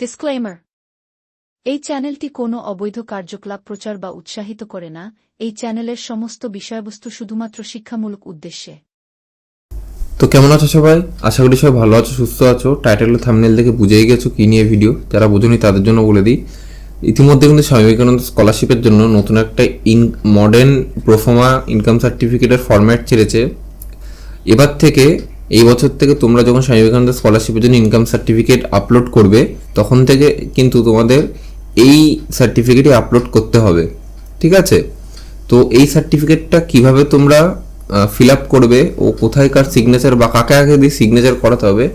Disclaimer এই চ্যানেলটি কোনো অবৈধ কার্যকলাপ প্রচার বা উৎসাহিত করে না। এই চ্যানেলের সমস্ত বিষয়বস্তু শুধুমাত্র শিক্ষামূলক উদ্দেশ্যে। তো কেমন আছো সবাই? আশা করি সবাই ভালো আছো, সুস্থ আছো। টাইটেল ও থামনেল দেখে বুঝেই গেছো কি নিয়ে ভিডিও যারা বোঝনি তাদের জন্য বলে দিই, ইতিমধ্যে কিন্তু স্বামী বিবেকানন্দ স্কলারশিপের জন্য নতুন একটা ইন মডার্ন প্রোফোমা ইনকাম সার্টিফিকেটের ফরম্যাট ছেড়েছে। এবার থেকে এই বছর থেকে তোমরা যখন স্বামী বিবেকানন্দ স্কলারশিপের জন্য ইনকাম সার্টিফিকেট আপলোড করবে তখন থেকে কিন্তু তোমাদের এই সার্টিফিকেটই আপলোড করতে হবে, ঠিক আছে? তো এই সার্টিফিকেটটা কীভাবে তোমরা ফিল আপ করবে ও কোথায়কার সিগনেচার বা কাকে কাকে দিয়ে সিগনেচার করাতে হবে,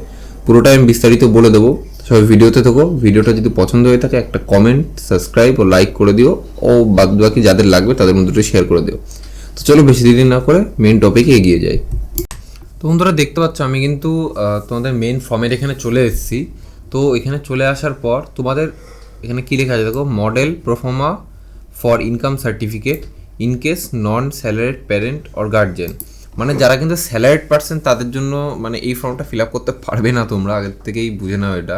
পুরোটা আমি বিস্তারিত বলে দেবো। সবাই ভিডিওতে থাকো, ভিডিওটা যদি পছন্দ হয়ে থাকে একটা কমেন্ট সাবস্ক্রাইব ও লাইক করে দিও। ও বাদ বাকি যাদের লাগবে তাদের মধ্যে শেয়ার করে দিও। তো চলো বেশি দেরি না করে মেন টপিকে এগিয়ে যাই। তো বন্ধুরা দেখতে পাচ্ছ আমি কিন্তু তোমাদের মেন ফর্মের এখানে চলে এসেছি। তো এখানে চলে আসার পর তোমাদের এখানে কী লেখা আছে দেখো? Model proforma for income certificate in case non salaried parent or guardian মানে যারা কিন্তু স্যালারিড পার্সন তাদের জন্য মানে এই ফর্মটা ফিল আপ করতে পারবে না তোমরা আগের থেকেই বুঝে নাও এটা।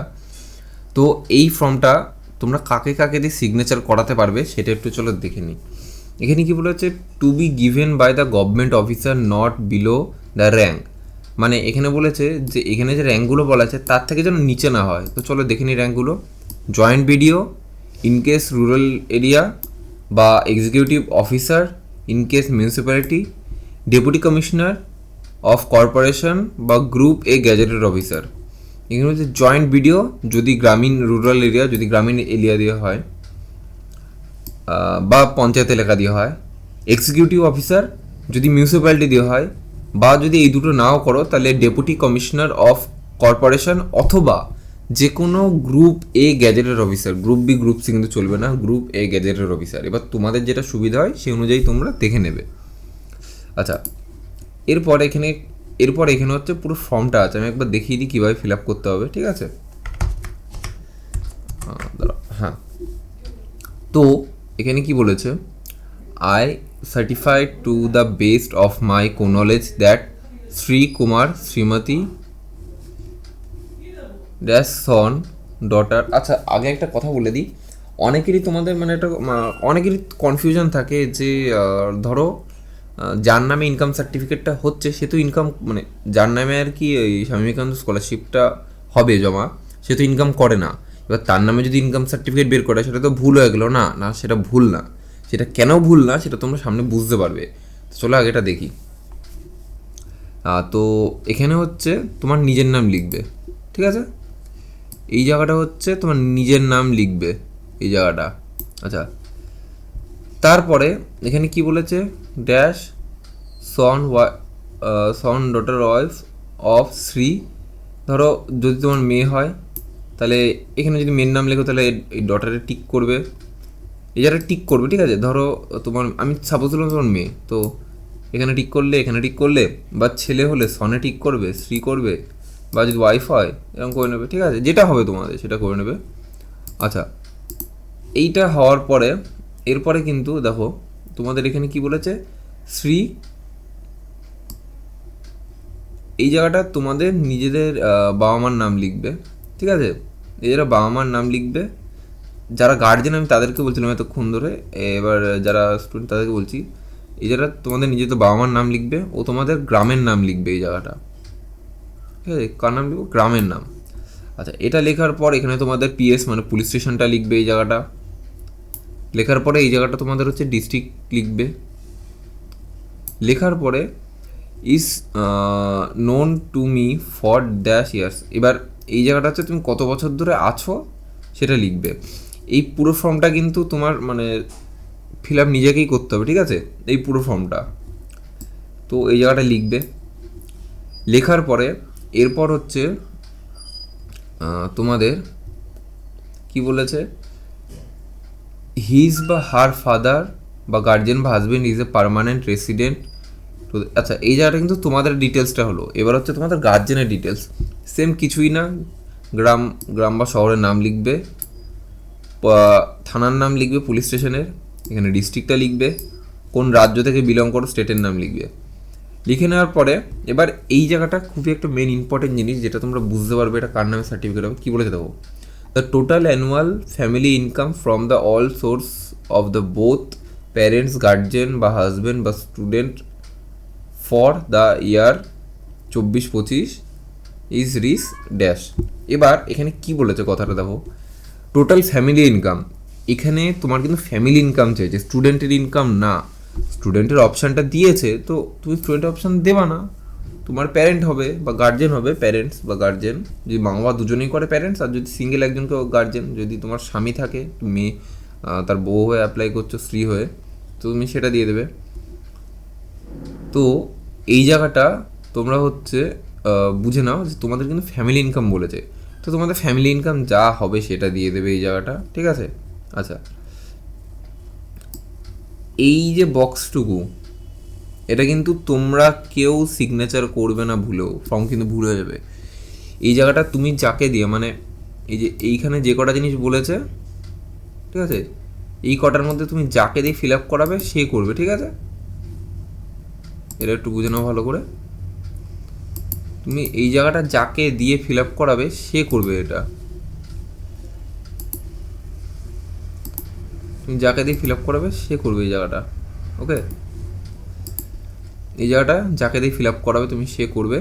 তো এই ফর্মটা তোমরা কাকে কাকে দিয়ে সিগনেচার করাতে পারবে সেটা একটু চলো দেখে নিই। এখানে কি বলেছে? To be given by the government officer not below the rank মানে এখানে বলেছে যে এখানে যে র্যাঙ্কগুলো বলা আছে, তার থেকে যেন নিচে না হয়। তো চলো দেখে নিই র্যাঙ্কগুলো joint BDO in case rural area বা executive officer in case municipality deputy commissioner of corporation বা গ্রুপ এ গ্যাজেটেড অফিসার এখানে হচ্ছে জয়েন্ট বিডিও যদি গ্রামীণ রুরাল এরিয়া যদি গ্রামীণ এরিয়া দিয়ে হয় বা পঞ্চায়েত এলাকা দিয়ে হয়। এক্সিকিউটিভ অফিসার যদি মিউনিসিপ্যালিটি দিয়ে হয় বা যদি এই দুটো নাও করো, তাহলে ডেপুটি কমিশনার অফ কর্পোরেশন অথবা যে কোনো গ্রুপ এ গ্যাজেটের officer group B group C কিন্তু চলবে না গ্রুপ এ গ্যাজেটের অফিসার এবার তোমাদের যেটা সুবিধা হয়, সেই অনুযায়ী তোমরা দেখে নেবে। আচ্ছা এরপর এখানে এরপর এখানে হচ্ছে পুরো ফর্মটা আছে। আমি একবার দেখিয়ে দিই কীভাবে ফিল আপ করতে হবে, ঠিক আছে? হ্যাঁ। তো, এখানে কি বলেছে? I certified to the best of my knowledge that Shri Kumar Shrimati dash son daughter আচ্ছা আগে একটা কথা বলে দিই। অনেকেরই তোমাদের মানে একটা অনেকেরই কনফিউশন থাকে যে ধরো যার নামে ইনকাম সার্টিফিকেটটা হচ্ছে, সে তো ইনকাম মানে যার নামে আর কি এই স্বামী বিবেকানন্দ স্কলারশিপটা হবে জমা, সে তো ইনকাম করে না। এবার তার নামে যদি ইনকাম সার্টিফিকেট বের করে, সেটা তো ভুল হয়ে গেলো না? না, সেটা ভুল না। সেটা কেন ভুল না, সেটা তোমরা সামনে বুঝতে পারবে। চলো আগে এটা দেখি তো এখানে হচ্ছে তোমার নিজের নাম লিখবে, ঠিক আছে? এই জায়গাটা হচ্ছে তোমার নিজের নাম লিখবে, এই জায়গাটা। আচ্ছা তারপরে এখানে কি বলেছে? Dash son son daughter wife of Shri. ধরো যদি তোমার মেয়ে হয়, তাহলে এখানে যদি মেয়ের নাম লেখো, তাহলে এই ডটারে টিক করবে। এই জায়গাটা টিক করবে, ঠিক আছে? ধরো, তোমার, আমি সাপোজ তোমার মেয়ে, তো এখানে টিক করলে, এখানে টিক করলে, বা ছেলে হলে সনে টিক করবে শ্রী করবে, বা যদি ওয়াইফ হয়, এরকম করে নেবে, ঠিক আছে? যেটা হবে তোমাদের, সেটা করে নেবে। আচ্ছা এইটা হওয়ার পরে, এরপরে কিন্তু দেখো, তোমাদের এখানে কি বলেছে? শ্রী এই জায়গাটা তোমাদের নিজেদের বাবা মার নাম লিখবে, ঠিক আছে? এই যারা বাবা মার নাম লিখবে যারা গার্জেন আমি তাদেরকে বলছিলাম এতক্ষণ ধরে, এবার যারা স্টুডেন্ট তাদেরকে বলছি, এই যারা তোমাদের নিজেদের বাবা মার নাম লিখবে, ও তোমাদের গ্রামের নাম লিখবে এই জায়গাটা। ঠিক আছে? কার নাম লিখব? গ্রামের নাম। আচ্ছা এটা লেখার পর এখানে তোমাদের পিএস মানে পুলিশ স্টেশনটা লিখবে এই জায়গাটা। লেখার পরে এই জায়গাটা তোমাদের হচ্ছে ডিস্ট্রিক্ট লিখবে। লেখার পরে is known to me for dash years এবার এই জায়গাটা হচ্ছে তুমি কত বছর ধরে আছো সেটা লিখবে। এই পুরো ফর্মটা কিন্তু তোমার মানে ফিল আপ নিজেকেই করতে হবে, ঠিক আছে? এই পুরো ফর্মটা। তো এই জায়গাটা লিখবে। লেখার পরে এরপর হচ্ছে তোমাদের কি বলেছে? হিজ বা হার ফাদার বা গার্জেন বা husband is a permanent resident তো আচ্ছা এই জায়গাটা কিন্তু তোমাদের ডিটেলসটা হলো। এবার হচ্ছে তোমাদের গার্জেনের ডিটেলস সেম কিছুই না। গ্রাম গ্রাম বা শহরের নাম লিখবে। থানার নাম লিখবে, পুলিশ স্টেশনের, এখানে ডিস্ট্রিক্টটা লিখবে, কোন রাজ্য থেকে বিলং করো স্টেটের নাম লিখবে। লিখে নেওয়ার পরে, এবার এই জায়গাটা খুবই একটা মেন ইম্পর্টেন্ট জিনিস, যেটা তোমরা বুঝতে পারবে এটা কার নামে সার্টিফিকেট হবে, কী বলেছে দেবো the total annual family income from the all source of the both parents guardian বা হাজব্যান্ড বা স্টুডেন্ট ফর দ্য ইয়ার চব্বিশ পঁচিশ ইজ রিস ড্যাশ এবার এখানে কি বলেছে কথাটা দেখো। টোটাল ফ্যামিলি ইনকাম এখানে তোমার কিন্তু ফ্যামিলি ইনকাম চাইছে স্টুডেন্টের ইনকাম না। স্টুডেন্টের অপশানটা দিয়েছে, তো তুমি স্টুডেন্টের অপশান দেবা না। তোমার প্যারেন্ট হবে বা গার্জেন হবে প্যারেন্টস বা গার্জেন যদি মা বাবা দুজনেই করে প্যারেন্টস আর যদি সিঙ্গেল একজনকে গার্জেন যদি তোমার স্বামী থাকে, তুমি তার বউ হয়ে অ্যাপ্লাই করছ, স্ত্রী হয়ে, তো তুমি সেটা দিয়ে দেবে। তো এই জায়গাটা তোমরা হচ্ছে বুঝে নাও যে তোমাদের কিন্তু ফ্যামিলি ইনকাম বলেছে। তো তোমাদের ফ্যামিলি ইনকাম যা হবে সেটা দিয়ে দেবে এই জায়গাটা, ঠিক আছে? আচ্ছা। এই যে বক্সটুকু এটা কিন্তু তোমরা কেউ সিগনেচার করবে না ভুলেও ফর্ম কিন্তু ভুল হয়ে যাবে। এই জায়গাটা তুমি যাকে দিয়ে মানে এই যে এইখানে যে কটা জিনিস বলেছে, ঠিক আছে? এই কটার মধ্যে তুমি যাকে দিয়ে ফিল আপ করাবে, সে করবে, ঠিক আছে? এটা একটু বুঝে নাও ভালো করে। তুমি এই জায়গাটা যাকে দিয়ে ফিল আপ করাবে, সে করবে এটা। তুমি যাকে দিয়ে ফিল আপ করাবে, সে করবে এই জায়গাটা ওকে এই জায়গাটা যাকে দিয়ে ফিল আপ করাবে, তুমি সে করবে।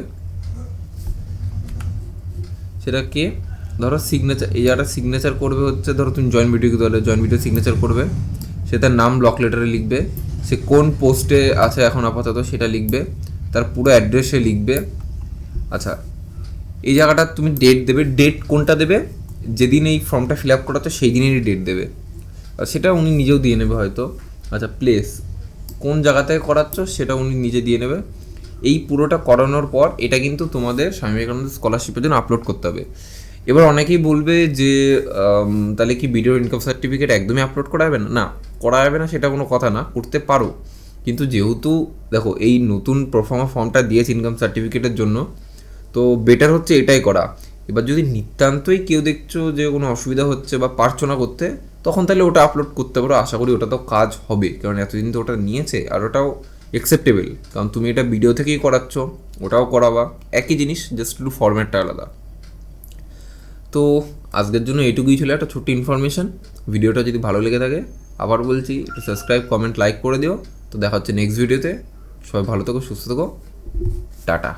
সেটা কে? ধরো সিগনেচার এই জায়গাটা সিগনেচার করবে হচ্ছে, ধরো তুমি জয়েন্ট ভিডিও দলে জয়েন্ট ভিডিও সিগনেচার করবে। সে তার নাম ব্লক লেটারে লিখবে। সে কোন পোস্টে আছে এখন আপাতত, সেটা লিখবে। তার পুরো অ্যাড্রেসে লিখবে। আচ্ছা এই জায়গাটা তুমি ডেট দেবে ডেট কোনটা দেবে? যেদিন এই ফর্মটা ফিল আপ করাতো সেই দিনেরই ডেট দেবে সেটা উনি নিজেও দিয়ে নেবে হয়তো। আচ্ছা প্লেস কোন জায়গা থেকে করাচ্ছ সেটা উনি নিজে দিয়ে নেবে। এই পুরোটা করানোর পর এটা কিন্তু তোমাদের স্বামী বিবেকানন্দ স্কলারশিপের জন্য আপলোড করতে হবে। এবার অনেকেই বলবে যে তাহলে কি ভিডিও ইনকাম সার্টিফিকেট একদমই আপলোড করা যাবে না? না, করা যাবে না সেটা কোনো কথা না, করতে পারো। কিন্তু যেহেতু, দেখো, এই নতুন প্রফর্মা ফর্মটা দিয়েছে ইনকাম সার্টিফিকেটের জন্য তো বেটার হচ্ছে এটাই করা। এবার যদি নিতান্তই কেউ দেখছ যে কোনো অসুবিধা হচ্ছে বা পারছ না করতে, তখন তাহলে ওটা আপলোড করতে পারো। আশা করি ওটা তো কাজ হবে, কারণ এতদিন তো ওটা নিয়েছে আর ওটাও অ্যাকসেপ্টেবল কারণ তুমি এটা ভিডিও থেকেই করাচ্ছ, ওটাও করাবা, একই জিনিস জাস্ট একটু ফরম্যাটটা আলাদা। তো আজকের জন্য এটুকুই ছিল, একটা ছোট্ট ইনফরমেশন ভিডিওটা যদি ভালো লেগে থাকে, আবার বলছি, একটু সাবস্ক্রাইব কমেন্ট লাইক করে দিও। তো দেখা হচ্ছে নেক্সট ভিডিওতে সবাই ভালো থেকো, সুস্থ থেকো। টাটা।